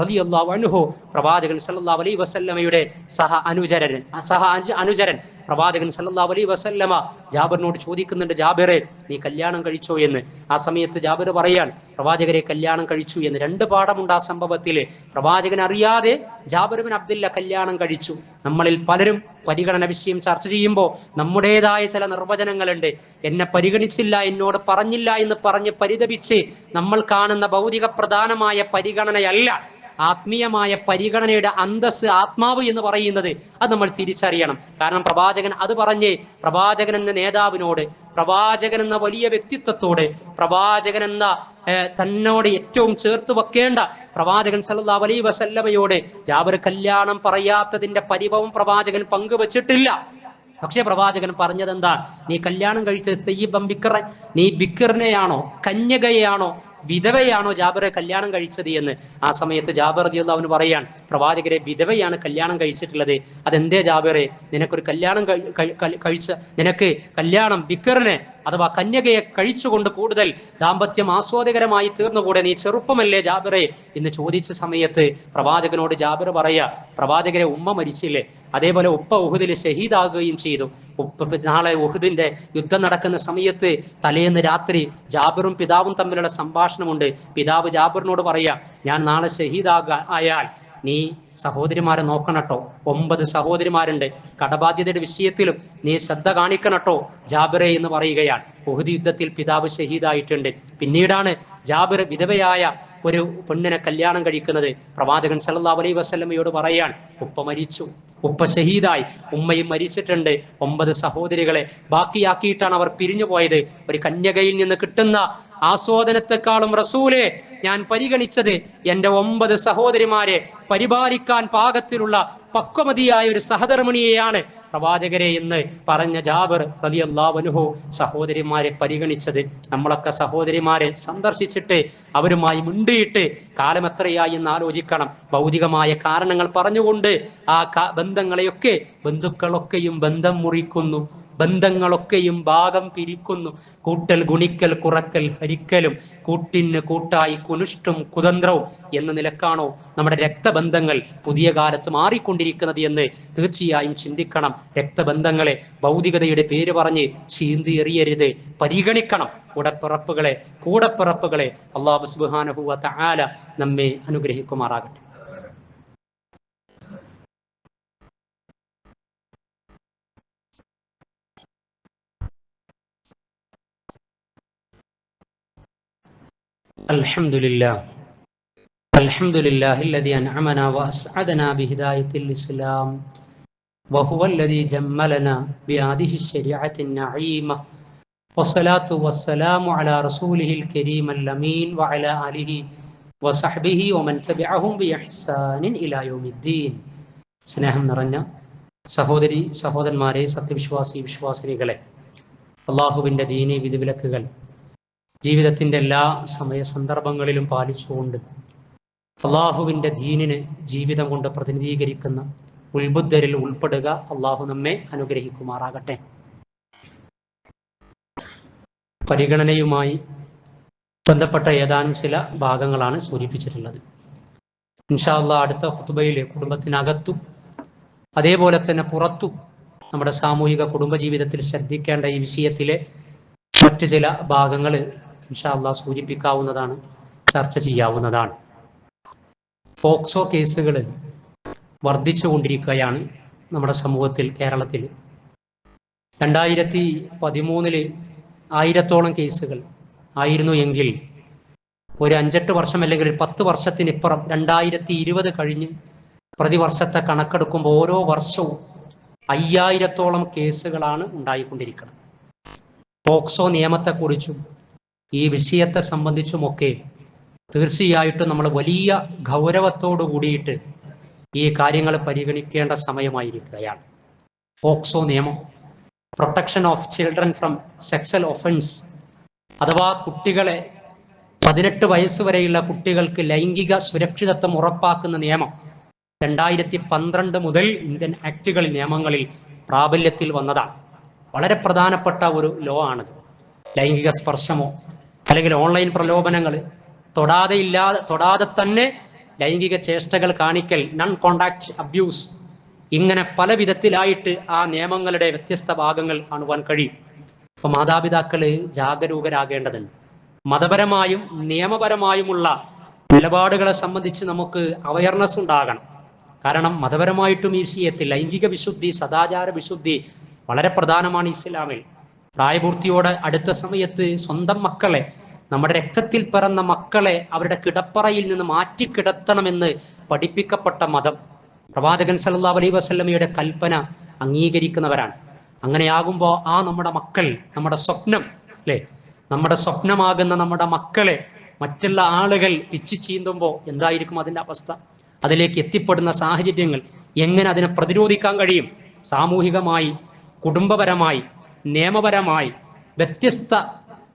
റളിയല്ലാഹു അൻഹു പ്രവാചകൻ സല്ലല്ലാഹു അലൈഹി വസല്ലമയുടെ സഹ അനുചരൻ സഹ അനുചരൻ പ്രവാചകൻ സല്ലാ അലൈ വസല്ലമ ജാബിറിനോട് ചോദിക്കുന്നുണ്ട് ജാബിറെ നീ കല്യാണം കഴിച്ചോ? എന്ന്. ആ സമയത്ത് ജാബിർ പറയാൻ പ്രവാചകരെ കല്യാണം കഴിച്ചു എന്ന്. രണ്ട് പാഠമുണ്ട് ആ സംഭവത്തിൽ പ്രവാചകൻ അറിയാതെ ജാബിർ അബ്ദുല്ല അബ്ദില്ല കല്യാണം കഴിച്ചു. നമ്മളിൽ പലരും പരിഗണന വിഷയം ചർച്ച ചെയ്യുമ്പോൾ നമ്മുടേതായ ചില നിർവചനങ്ങളുണ്ട്. എന്നെ പരിഗണിച്ചില്ല എന്നോട് പറഞ്ഞില്ല എന്ന് പറഞ്ഞ് പരിതപിച്ച് നമ്മൾ കാണുന്ന ഭൗതിക പ്രധാനമായ പരിഗണനയല്ല. ആത്മീയമായ പരിഗണനയുടെ അന്തസ് ആത്മാവ് എന്ന് പറയുന്നത് അത് നമ്മൾ തിരിച്ചറിയണം. കാരണം പ്രവാചകൻ അത് പറഞ്ഞ് പ്രവാചകൻ എന്ന നേതാവിനോട് പ്രവാചകൻ എന്ന വലിയ വ്യക്തിത്വത്തോട് പ്രവാചകൻ എന്ന തന്നോട് ഏറ്റവും ചേർത്ത് വെക്കേണ്ട പ്രവാചകൻ സല്ലല്ലാഹു അലൈഹി വസല്ലമയോട് ജാബർ കല്യാണം പറയാത്തതിന്റെ പരിഭവം പ്രവാചകൻ പങ്കുവച്ചിട്ടില്ല. പക്ഷേ പ്രവാചകൻ പറഞ്ഞത് എന്താ നീ കല്യാണം കഴിച്ച സയ്യിബം ബിക്കറൻ നീ ബിക്കറിനെയാണോ കന്യകയാണോ വിധവയാണോ ജാബറെ കല്യാണം കഴിച്ചത് എന്ന് ആ സമയത്ത് ജാബിർ റളിയല്ലാഹു അവൻ പറയാൻ പ്രവാചകരെ വിധവയാണ് കല്യാണം കഴിച്ചിട്ടുള്ളത്. അതെന്തേ ജാബറെ? നിനക്കൊരു കല്യാണം കഴി- കഴി- കഴി- കഴിച്ച നിനക്ക് കല്യാണം ബിക്കറിനെ അഥവാ കന്യകയെ കഴിച്ചുകൊണ്ട് കൂടുതൽ ദാമ്പത്യം ആസ്വാദികരമായി തീർന്നുകൂടെ നീ ചെറുപ്പമല്ലേ ജാബിറെ? എന്ന് ചോദിച്ച സമയത്ത് പ്രവാചകനോട് ജാബിർ പറയുക പ്രവാചകരെ ഉമ്മ മരിച്ചില്ലേ? അതേപോലെ ഉപ്പ ഉഹുദിൽ ഷഹീദാകുകയും ചെയ്തു. ഉപ്പ നാളെ ഉഹുദിന്റെ യുദ്ധം നടക്കുന്ന സമയത്ത് തലേന്ന് രാത്രി ജാബിറും പിതാവും തമ്മിലുള്ള സംഭാഷണമുണ്ട്. പിതാവ് ജാബിറിനോട് പറയാ ഞാൻ നാളെ ഷഹീദാക ആയാൽ നീ സഹോദരിമാരെ നോക്കണട്ടോ. ഒമ്പത് സഹോദരിമാരുണ്ട്. കടബാധ്യതയുടെ വിഷയത്തിലും നീ ശ്രദ്ധ കാണിക്കണട്ടോ ജാബിറെ എന്ന് പറയുകയാണ്. ഉഹുദ് യുദ്ധത്തിൽ പിതാവ് ഷഹീദായിട്ടുണ്ട്. പിന്നീടാണ് ജാബിർ വിധവയായ ഒരു പെണ്ണിനെ കല്യാണം കഴിക്കുന്നത്. പ്രവാചകൻ സല്ലല്ലാഹു അലൈഹി വസല്ലമയോട് പറയാൻ ഉപ്പ മരിച്ചു. ഉപ്പ ഷഹീദായി. ഉമ്മയും മരിച്ചിട്ടുണ്ട്. ഒമ്പത് സഹോദരികളെ ബാക്കിയാക്കിയിട്ടാണ് അവർ പിരിഞ്ഞു പോയത് ഒരു കന്യകയിൽ നിന്ന് കിട്ടുന്ന ആസ്വാദനത്തെക്കാളും റസൂലെ ഞാൻ പരിഗണിച്ചത് എന്റെ ഒമ്പത് സഹോദരിമാരെ പരിപാലിക്കാൻ പാകത്തിലുള്ള പക്വമതിയായ ഒരു സഹധർമ്മിണിയെയാണ് പ്രവാചകരെ എന്ന് പറഞ്ഞ ജാബർ റളിയല്ലാഹു സഹോദരിമാരെ പരിഗണിച്ചത്. നമ്മളൊക്കെ സഹോദരിമാരെ സന്ദർശിച്ചിട്ട് അവരുമായി മുണ്ടിയിട്ട് കാലം എത്രയായി എന്ന് ആലോചിക്കണം. ഭൗതികമായ കാരണങ്ങൾ പറഞ്ഞുകൊണ്ട് ആ ബന്ധങ്ങളെയൊക്കെ ബന്ധുക്കളൊക്കെയും ബന്ധം മുറിക്കുന്നു. ബന്ധങ്ങളൊക്കെയും ഭാഗം പിരിക്കുന്നു. കൂട്ടൽ ഗുണിക്കൽ കുറക്കൽ ഹരിക്കലും കൂട്ടിന് കൂട്ടായി കുനിഷ്ടും കുതന്ത്രവും എന്ന നിലക്കാണോ നമ്മുടെ രക്തബന്ധങ്ങൾ പുതിയ കാലത്ത് മാറിക്കൊണ്ടിരിക്കുന്നത് എന്ന് തീർച്ചയായും ചിന്തിക്കണം. രക്തബന്ധങ്ങളെ ഭൗതികതയുടെ പേര് പറഞ്ഞ് ചീന്തി എറിയരുത്. പരിഗണിക്കണം കൂടപ്പിറപ്പുകളെ കൂടപ്പിറപ്പുകളെ. അള്ളാഹു സുബ്ഹാനഹു വ തആല നമ്മെ അനുഗ്രഹിക്കുമാറാകട്ടെ. الحمد لله الحمد لله الذي أنعمنا وأسعدنا بهداية الإسلام وهو الذي جملنا بهذه الشريعة النعيمة والصلاة والسلام على رسوله الكريم الأمين وعلى آله وصحبه ومن تبعهم بإحسان إلى يوم الدين സ്നേഹം നിറഞ്ഞ സഹോദരി സഹോദരന്മാരെ സത്യവിശ്വാസി വിശ്വാസിനികളെ അള്ളാഹുവിൻ്റെ ദീനി വിധിവിലക്കുകൾ ജീവിതത്തിന്റെ എല്ലാ സമയ സന്ദർഭങ്ങളിലും പാലിച്ചുകൊണ്ട് അള്ളാഹുവിന്റെ ദീനിനെ ജീവിതം കൊണ്ട് പ്രതിനിധീകരിക്കുന്ന ഉത്ബുദ്ധരിൽ ഉൾപ്പെടുക അള്ളാഹു നമ്മെ അനുഗ്രഹിക്കുമാറാകട്ടെ. പരിഗണനയുമായി ബന്ധപ്പെട്ട ഏതാനും ചില ഭാഗങ്ങളാണ് സൂചിപ്പിച്ചിട്ടുള്ളത്. ഇൻഷാല്ല അടുത്ത ഹുത്തുബയിൽ കുടുംബത്തിനകത്തും അതേപോലെ തന്നെ പുറത്തും നമ്മുടെ സാമൂഹിക കുടുംബ ജീവിതത്തിൽ ശ്രദ്ധിക്കേണ്ട ഈ വിഷയത്തിലെ മറ്റു ചില ഭാഗങ്ങൾ ഇൻഷാ അള്ളാഹ് സൂചിപ്പിക്കാവുന്നതാണ് ചർച്ച ചെയ്യാവുന്നതാണ്. പോക്സോ കേസുകൾ വർദ്ധിച്ചുകൊണ്ടിരിക്കുകയാണ് നമ്മുടെ സമൂഹത്തിൽ കേരളത്തിൽ രണ്ടായിരത്തി പതിമൂന്നിൽ ആയിരത്തോളം കേസുകൾ ആയിരുന്നു എങ്കിൽ ഒരു അഞ്ചെട്ട് വർഷം അല്ലെങ്കിൽ ഒരു പത്ത് വർഷത്തിനിപ്പുറം രണ്ടായിരത്തി ഇരുപത് കഴിഞ്ഞ് പ്രതിവർഷത്തെ കണക്കെടുക്കുമ്പോൾ ഓരോ വർഷവും അയ്യായിരത്തോളം കേസുകളാണ് ഉണ്ടായിക്കൊണ്ടിരിക്കുന്നത്. പോക്സോ നിയമത്തെക്കുറിച്ചും ഈ വിഷയത്തെ സംബന്ധിച്ചുമൊക്കെ തീർച്ചയായിട്ടും നമ്മൾ വലിയ ഗൗരവത്തോടു കൂടിയിട്ട് ഈ കാര്യങ്ങൾ പരിഗണിക്കേണ്ട സമയമായിരിക്കുകയാണ്. പോക്സോ നിയമം protection of children from sexual offence അഥവാ കുട്ടികളെ പതിനെട്ട് വയസ്സ് വരെയുള്ള കുട്ടികൾക്ക് ലൈംഗിക സുരക്ഷിതത്വം ഉറപ്പാക്കുന്ന നിയമം രണ്ടായിരത്തി പന്ത്രണ്ട് മുതൽ ഇന്ത്യൻ ആക്ടുകളിൽ നിയമങ്ങളിൽ പ്രാബല്യത്തിൽ വന്നതാണ്. വളരെ പ്രധാനപ്പെട്ട ഒരു ലോ ആണിത്. ലൈംഗിക സ്പർശമോ അല്ലെങ്കിൽ ഓൺലൈൻ പ്രലോഭനങ്ങൾ തൊടാതെ ഇല്ലാതെ തൊടാതെ തന്നെ ലൈംഗിക ചേഷ്ടകൾ കാണിക്കൽ നൺ കോണ്ടാക്ട് അബ്യൂസ് ഇങ്ങനെ പല വിധത്തിലായിട്ട് ആ നിയമങ്ങളുടെ വ്യത്യസ്ത ഭാഗങ്ങൾ കാണുവാൻ കഴിയും. അപ്പൊ മാതാപിതാക്കൾ ജാഗരൂകരാകേണ്ടതുണ്ട്. മതപരമായും നിയമപരമായുമുള്ള നിലപാടുകളെ സംബന്ധിച്ച് നമുക്ക് അവയർനെസ് ഉണ്ടാകണം. കാരണം മതപരമായിട്ടും ഈ വിഷയത്തിൽ ലൈംഗിക വിശുദ്ധി സദാചാര വിശുദ്ധി വളരെ പ്രധാനമാണ് ഇസ്ലാമിൽ. പ്രായപൂർത്തിയോടെ അടുത്ത സമയത്ത് സ്വന്തം മക്കളെ നമ്മുടെ രക്തത്തിൽ പിറന്ന മക്കളെ അവരുടെ കിടപ്പറയിൽ നിന്ന് മാറ്റി കിടത്തണമെന്ന് പഠിപ്പിക്കപ്പെട്ട മതം. പ്രവാചകൻ സല്ലല്ലാഹു അലൈ വസല്ലമയുടെ കൽപ്പന അംഗീകരിക്കുന്നവരാണ്. അങ്ങനെയാകുമ്പോൾ ആ നമ്മുടെ മക്കൾ നമ്മുടെ സ്വപ്നം അല്ലേ? നമ്മുടെ സ്വപ്നമാകുന്ന നമ്മുടെ മക്കളെ മറ്റുള്ള ആളുകൾ പിച്ചു ചീന്തുമ്പോൾ എന്തായിരിക്കും അതിന്റെ അവസ്ഥ? അതിലേക്ക് എത്തിപ്പെടുന്ന സാഹചര്യങ്ങൾ എങ്ങനെ അതിനെ പ്രതിരോധിക്കാൻ കഴിയും? സാമൂഹികമായി കുടുംബപരമായി നിയമപരമായി വ്യത്യസ്ത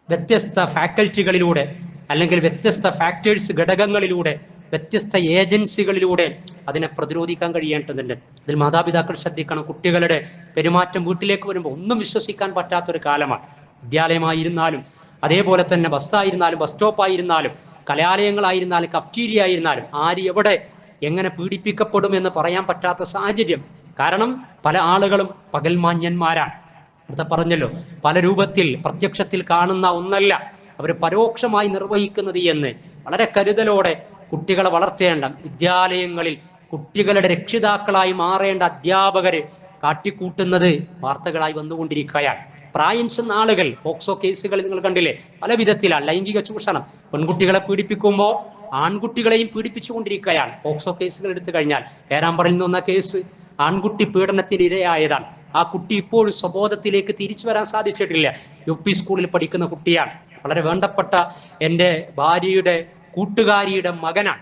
വ്യത്യസ്ത ഫാക്കൽറ്റികളിലൂടെ അല്ലെങ്കിൽ വ്യത്യസ്ത ഫാക്ടേഴ്സ് ഘടകങ്ങളിലൂടെ വ്യത്യസ്ത ഏജൻസികളിലൂടെ അതിനെ പ്രതിരോധിക്കാൻ കഴിയേണ്ടതുണ്ട്. അതിൽ മാതാപിതാക്കൾ ശ്രദ്ധിക്കണം. കുട്ടികളുടെ പെരുമാറ്റം വീട്ടിലേക്ക് വരുമ്പോൾ ഒന്നും വിശ്വസിക്കാൻ പറ്റാത്തൊരു കാലമാണ്. വിദ്യാലയമായിരുന്നാലും അതേപോലെ തന്നെ ബസ്സായിരുന്നാലും ബസ് സ്റ്റോപ്പായിരുന്നാലും കലാലയങ്ങളായിരുന്നാലും കഫ്റ്റീരിയ ആയിരുന്നാലും ആര് എവിടെ എങ്ങനെ പീഡിപ്പിക്കപ്പെടും എന്ന് പറയാൻ പറ്റാത്ത സാഹചര്യം. കാരണം പല ആളുകളും പകൽമാന്യന്മാരാണ്. നേരത്തെ പറഞ്ഞല്ലോ പല രൂപത്തിൽ പ്രത്യക്ഷത്തിൽ കാണുന്ന ഒന്നല്ല. അവർ പരോക്ഷമായി നിർവഹിക്കുന്നത് എന്ന്. വളരെ കരുതലോടെ കുട്ടികളെ വളർത്തേണ്ട വിദ്യാലയങ്ങളിൽ കുട്ടികളുടെ രക്ഷിതാക്കളായി മാറേണ്ട അധ്യാപകര് കാട്ടിക്കൂട്ടുന്നത് വാർത്തകളായി വന്നുകൊണ്ടിരിക്കുകയാണ്. പ്രായം ചെന്ന ആളുകൾ പോക്സോ കേസുകൾ നിങ്ങൾ കണ്ടില്ലേ പല വിധത്തിലാണ് ലൈംഗിക ചൂഷണം. പെൺകുട്ടികളെ പീഡിപ്പിക്കുമ്പോൾ ആൺകുട്ടികളെയും പീഡിപ്പിച്ചുകൊണ്ടിരിക്കുകയാണ്. പോക്സോ കേസുകൾ എടുത്തു കഴിഞ്ഞാൽ പേരാമ്പറിൽ നിന്ന് വന്ന കേസ് ആൺകുട്ടി പീഡനത്തിന് ഇരയായതാണ് ആ കുട്ടി ഇപ്പോഴും സ്വബോധത്തിലേക്ക് തിരിച്ചു വരാൻ സാധിച്ചിട്ടില്ല. യു പി സ്കൂളിൽ പഠിക്കുന്ന കുട്ടിയാണ്. വളരെ വേണ്ടപ്പെട്ട എന്റെ ഭാര്യയുടെ കൂട്ടുകാരിയുടെ മകനാണ്.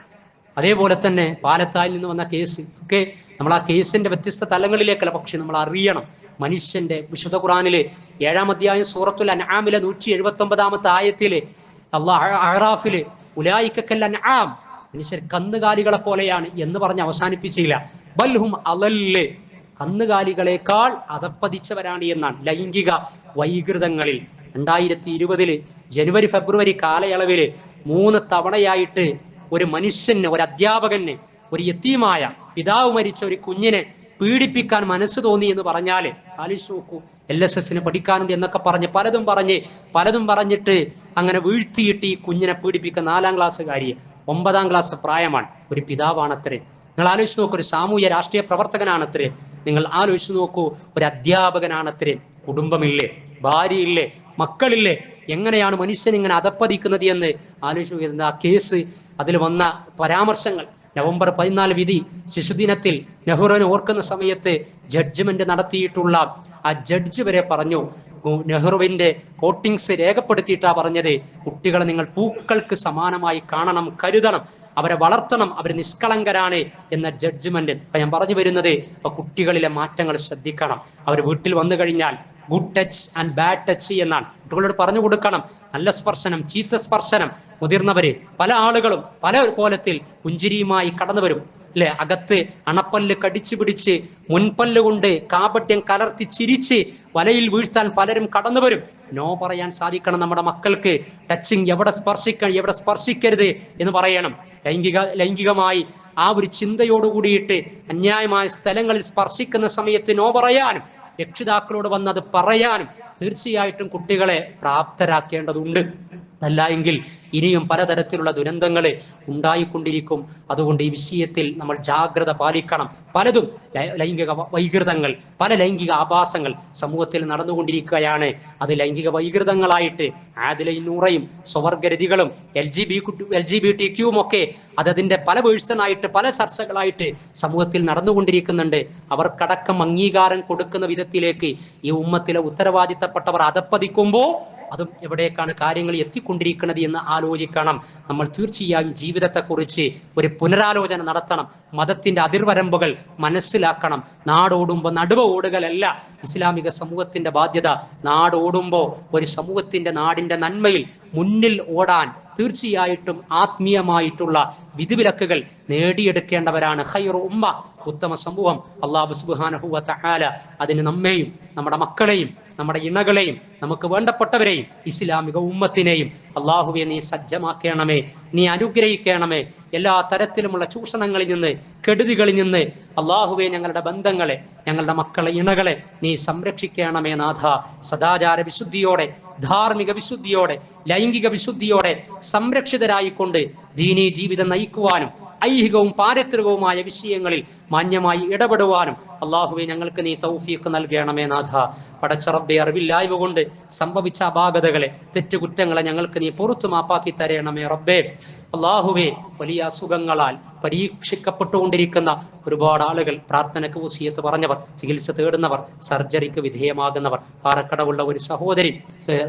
അതേപോലെ തന്നെ പാലത്തായിൽ നിന്ന് വന്ന കേസ്. ഒക്കെ നമ്മൾ ആ കേസിന്റെ വ്യത്യസ്ത തലങ്ങളിലേക്കല്ല പക്ഷെ നമ്മൾ അറിയണം. മനുഷ്യന്റെ വിശുദ്ധ ഖുറാനിൽ ഏഴാം അധ്യായം സൂറത്തുൽ അൻആമിലെ നൂറ്റി എഴുപത്തി ഒമ്പതാമത്തെ ആയത്തിൽ അള്ളാഹ് അഹ്റാഫിൽ ഉലായിക്കൽ അൻആം മനുഷ്യർ കന്നുകാലികളെ പോലെയാണ് എന്ന് പറഞ്ഞ് അവസാനിപ്പിച്ചില്ല. ബൽഹും അലല്ല് കന്നുകാലികളെക്കാൾ അതപ്പതിച്ചവരാണ് എന്നാണ് ലൈംഗിക വൈകൃതങ്ങളിൽ. രണ്ടായിരത്തി ഇരുപതിൽ ജനുവരി ഫെബ്രുവരി കാലയളവിൽ മൂന്ന് തവണയായിട്ട് ഒരു മനുഷ്യന് ഒരു അധ്യാപകന് ഒരു യത്തീമായ പിതാവ് മരിച്ച ഒരു കുഞ്ഞിനെ പീഡിപ്പിക്കാൻ മനസ്സ് തോന്നി എന്ന് പറഞ്ഞാൽ ആലോചിച്ച് നോക്കൂ. എൽ എസ് എസിന് പഠിക്കാനുണ്ട് എന്നൊക്കെ പറഞ്ഞ് പലതും പറഞ്ഞ് പലതും പറഞ്ഞിട്ട് അങ്ങനെ വീഴ്ത്തിയിട്ട് ഈ കുഞ്ഞിനെ പീഡിപ്പിക്കുന്ന നാലാം ക്ലാസ് ക്ലാസ്സുകാരിയെ ഒമ്പതാം ക്ലാസ് പ്രായമാണ് ഒരു പിതാവാണത്രേ. നിങ്ങൾ ആലോചിച്ച് നോക്കൂ ഒരു സാമൂഹ്യ രാഷ്ട്രീയ പ്രവർത്തകനാണത്രേ. നിങ്ങൾ ആലോചിച്ച് നോക്കൂ ഒരു അധ്യാപകനാണത്രേ. കുടുംബമില്ലേ ഭാര്യയില്ലേ മക്കളില്ലേ എങ്ങനെയാണ് മനുഷ്യൻ ഇങ്ങനെ അതപ്പതിക്കുന്നത് എന്ന് ആലോചിച്ച് നോക്കിയിരുന്ന ആ കേസ്? അതിൽ വന്ന പരാമർശങ്ങൾ. നവംബർ പതിനാല് വിധി ശിശുദിനത്തിൽ നെഹ്റുവിനെ ഓർക്കുന്ന സമയത്ത് ജഡ്ജ്മെന്റ് നടത്തിയിട്ടുള്ള ആ ജഡ്ജ് വരെ പറഞ്ഞു നെഹ്റുവിന്റെ കോട്ടിങ്സ് രേഖപ്പെടുത്തിയിട്ടാ പറഞ്ഞത്. കുട്ടികളെ നിങ്ങൾ പൂക്കൾക്ക് സമാനമായി കാണണം കരുതണം. അവരെ വളർത്തണം അവർ നിഷ്കളങ്കരാണ് എന്ന ജഡ്ജ്മെന്റ് അപ്പൊ ഞാൻ പറഞ്ഞു വരുന്നത് അപ്പൊ കുട്ടികളിലെ മാറ്റങ്ങൾ ശ്രദ്ധിക്കണം. അവർ വീട്ടിൽ വന്നു കഴിഞ്ഞാൽ good touch and bad touch എന്നാണ്. കുട്ടികളോട് പറഞ്ഞു കൊടുക്കണം. നല്ല സ്പർശനം ചീത്ത സ്പർശനം മുതിർന്നവര്. പല ആളുകളും പല കോലത്തിൽ പുഞ്ചിരിയുമായി കടന്നു വരും. അല്ലെ? അകത്ത് അണപ്പല്ല് കടിച്ചു പിടിച്ച് മുൻപല്ല് കൊണ്ട് കാപട്യം കലർത്തി ചിരിച്ച് വലയിൽ വീഴ്ത്താൻ പലരും കടന്നു വരും. നോ പറയാൻ സാധിക്കണം നമ്മുടെ മക്കൾക്ക്. ടച്ചിങ് എവിടെ സ്പർശിക്കണം എവിടെ സ്പർശിക്കരുത് എന്ന് പറയണം. ലൈംഗിക ലൈംഗികമായി ആ ഒരു ചിന്തയോട് കൂടിയിട്ട് അന്യായമായ സ്ഥലങ്ങളിൽ സ്പർശിക്കുന്ന സമയത്ത് നോ പറയാനും രക്ഷിതാക്കളോട് വന്നത് പറയാനും തീർച്ചയായിട്ടും കുട്ടികളെ പ്രാപ്തരാക്കേണ്ടതുണ്ട്. അല്ല എങ്കിൽ ഇനിയും പലതരത്തിലുള്ള ദുരന്തങ്ങൾ ഉണ്ടായിക്കൊണ്ടിരിക്കും. അതുകൊണ്ട് ഈ വിഷയത്തിൽ നമ്മൾ ജാഗ്രത പാലിക്കണം. പലതും ലൈംഗിക വൈകൃതങ്ങൾ പല ലൈംഗിക ആഭാസങ്ങൾ സമൂഹത്തിൽ നടന്നുകൊണ്ടിരിക്കുകയാണ്. അത് ലൈംഗിക വൈകൃതങ്ങളായിട്ട് ആദിലൈനൂറയും സ്വവർഗരതികളും L G B L G B T ക്യൂവും ഒക്കെ അതതിന്റെ പല വേഴ്സണായിട്ട് പല ചർച്ചകളായിട്ട് സമൂഹത്തിൽ നടന്നുകൊണ്ടിരിക്കുന്നുണ്ട്. അവർക്കടക്കം അംഗീകാരം കൊടുക്കുന്ന വിധത്തിലേക്ക് ഈ ഉമ്മത്തിലെ ഉത്തരവാദിത്തപ്പെട്ടവർ അതപ്പതിക്കുമ്പോൾ അതും എവിടേക്കാണ് കാര്യങ്ങൾ എത്തിക്കൊണ്ടിരിക്കുന്നത് എന്ന് ആലോചിക്കണം. നമ്മൾ തീർച്ചയായും ജീവിതത്തെക്കുറിച്ച് ഒരു പുനരാലോചന നടത്തണം. മതത്തിന്റെ അതിർവരമ്പുകൾ മനസ്സിലാക്കണം. നാടോടുമ്പോൾ നടുവ ഓടുകലല്ല ഇസ്ലാമിക സമൂഹത്തിന്റെ ബാധ്യത നാടോടുമ്പോൾ ഒരു സമൂഹത്തിന്റെ നാടിന്റെ നന്മയിൽ മുന്നിൽ ഓടാൻ തീർച്ചയായിട്ടും ആത്മീയമായിട്ടുള്ള വിധിവിലക്കുകൾ നേടിയെടുക്കേണ്ടവരാണ് ഖൈറു ഉമ്മ ഉത്തമ സമൂഹം. അള്ളാഹു സുബ്ഹാനഹു വ തആല അതിന് നമ്മെയും നമ്മുടെ മക്കളെയും നമ്മുടെ ഇണകളെയും നമുക്ക് വേണ്ടപ്പെട്ടവരെയും ഇസ്ലാമിക ഉമ്മത്തിനെയും അള്ളാഹുവെ നീ സജ്ജമാക്കണമേ നീ അനുഗ്രഹിക്കണമേ. എല്ലാ തരത്തിലുമുള്ള ചൂഷണങ്ങളിൽ നിന്ന് കെടുതികളിൽ നിന്ന് അള്ളാഹുവെ ഞങ്ങളുടെ ബന്ധങ്ങളെ ഞങ്ങളുടെ മക്കളെ ഇണകളെ നീ സംരക്ഷിക്കണമേ നാഥ. സദാചാര വിശുദ്ധിയോടെ ധാർമ്മിക വിശുദ്ധിയോടെ ലൈംഗിക വിശുദ്ധിയോടെ സംരക്ഷിതരായിക്കൊണ്ട് ദീനീ ജീവിതം നയിക്കുവാനും ഐഹികവും പാരിത്രികവുമായ വിഷയങ്ങളിൽ മാന്യമായി ഇടപെടുവാനും അള്ളാഹുവെ ഞങ്ങൾക്ക് നീ തൗഫീഖ് നൽകണമേ നാഥ. പടച്ചറബ്ബെ അറിവില്ലായ്മ കൊണ്ട് സംഭവിച്ച അപാകതകളെ തെറ്റുകുറ്റങ്ങളെ ഞങ്ങൾക്ക് നീ പുറത്തു മാപ്പാക്കി തരണമേ റബ്ബേ. അള്ളാഹുവെ വലിയ അസുഖങ്ങളാൽ പരീക്ഷിക്കപ്പെട്ടുകൊണ്ടിരിക്കുന്ന ഒരുപാട് ആളുകൾ പ്രാർത്ഥനയ്ക്ക് വസീയത്ത് പറഞ്ഞവർ ചികിത്സ തേടുന്നവർ സർജറിക്ക് വിധേയമാകുന്നവർ പാറക്കടവുള്ള ഒരു സഹോദരി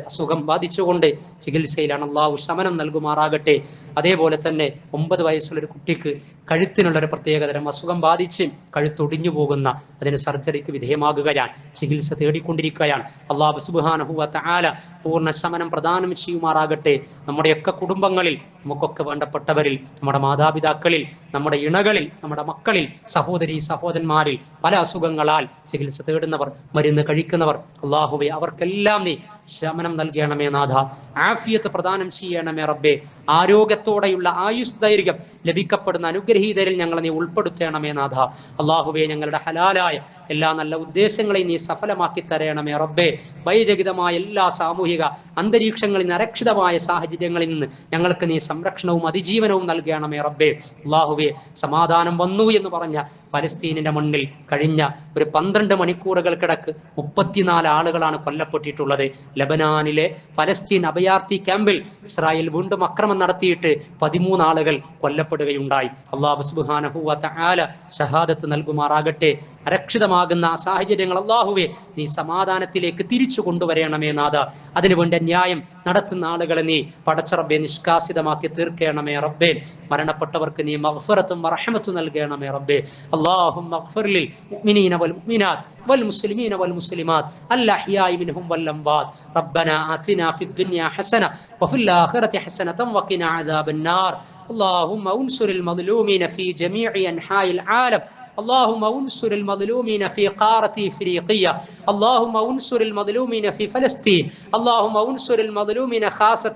അസുഖം ബാധിച്ചുകൊണ്ട് ചികിത്സയിലാണ് അള്ളാഹു ശമനം നൽകുമാറാകട്ടെ. അതേപോലെ തന്നെ ഒമ്പത് വയസ്സുള്ള ഒരു കുട്ടിക്ക് കഴുത്തിനുള്ള ഒരു പ്രത്യേകതരം അസുഖം ബാധിച്ച് കഴുത്തൊടിഞ്ഞു പോകുന്ന അതിന് സർജറിക്ക് വിധേയമാകുകയാണ് ചികിത്സ തേടിക്കൊണ്ടിരിക്കുകയാണ്. അള്ളാഹു സുബാനഹുവ ആല പൂർണ ശമനം പ്രദാനം ചെയ്യുമാറാകട്ടെ. നമ്മുടെയൊക്കെ കുടുംബങ്ങളിൽ നമുക്കൊക്കെ വേണ്ടപ്പെട്ടവരിൽ നമ്മുടെ മാതാപിതാക്കളിൽ നമ്മുടെ ഇണകളിൽ നമ്മുടെ മക്കളിൽ സഹോദരി സഹോദരന്മാരിൽ പല അസുഖങ്ങളാൽ ചികിത്സ തേടുന്നവർ മരുന്ന് കഴിക്കുന്നവർ അള്ളാഹുവെ അവർക്കെല്ലാം നീ ശമനം നൽകണമേ നാഥ. ആഫിയത്ത് പ്രദാനം ചെയ്യണമേ റബ്ബെ. ആരോഗ്യത്തോടെയുള്ള ആയുസ് ദൈർഘ്യം ലഭിക്കപ്പെടുന്ന അനുഗ്രഹീതരിൽ ഞങ്ങളെ നീ ഉൾപ്പെടുത്തണമേ നാഥ. അള്ളാഹുവെ ഞങ്ങളുടെ ഹലാലായ എല്ലാ നല്ല ഉദ്ദേശങ്ങളെയും നീ സഫലമാക്കി തരണമേ റബ്ബെ. വൈചകിതമായ എല്ലാ സാമൂഹിക അന്തരീക്ഷങ്ങളിൽ നിന്ന് അരക്ഷിതമായ സാഹചര്യങ്ങളിൽ നിന്ന് ഞങ്ങൾക്ക് നീ സംരക്ഷണവും അതിജീവനവും നൽകണമേ റബ്ബെ. അള്ളാഹുവെ സമാധാനം വന്നു എന്ന് പറഞ്ഞ ഫലസ്തീനിന്റെ മണ്ണിൽ കഴിഞ്ഞ ഒരു പന്ത്രണ്ട് മണിക്കൂറുകൾക്കിടക്ക് മുപ്പത്തിനാല് ആളുകളാണ് കൊല്ലപ്പെട്ടിട്ടുള്ളത്. ലബനാനിലെ ഫലസ്തീൻ അഭയാർത്ഥി ക്യാമ്പിൽ ഇസ്രായേൽ വീണ്ടും അക്രമം നടത്തിയിട്ട് പതിമൂന്ന് ആളുകൾ കൊല്ലപ്പെടുകയുണ്ടായി. അള്ളാഹു സുബാനഹുവത്ത ആല ഷഹാദത്ത് നൽകുമാറാകട്ടെ. അരക്ഷിതമാകുന്ന സാഹചര്യങ്ങൾ അള്ളാഹുവെ നീ സമാധാനത്തിലേക്ക് തിരിച്ചു കൊണ്ടുവരണമേ നാഥ. അതിനുവേണ്ട ന്യായം നടത്തുന്ന ആളുകളെ നീ പടച്ചറബെ നിഷ്കാസിതമാക്കി തീർക്കണമേ റബ്ബേ. മരണപ്പെട്ടവർക്ക് നീ മഹ്ഫറത്തും റഹമത്തും നൽകണമേ റബ്ബേ. അള്ളാഹും മഹ്ഫറിൽ മുഅ്മിനീന വൽ മുഅ്മിനാത്ത് വൽ മുസ്ലിമീന വൽ മുസ്ലിമാത്ത്. അൽ അഹ്യായി മിൻഹും വൽ ربنا آتنا في الدنيا حسنة وفي الآخرة حسنة وقنا عذاب النار. اللهم انصر المظلومين في جميع أنحاء العالم. اللهم انصر المظلومين في قارة إفريقيا. اللهم انصر المظلومين في فلسطين. اللهم انصر المظلومين خاصة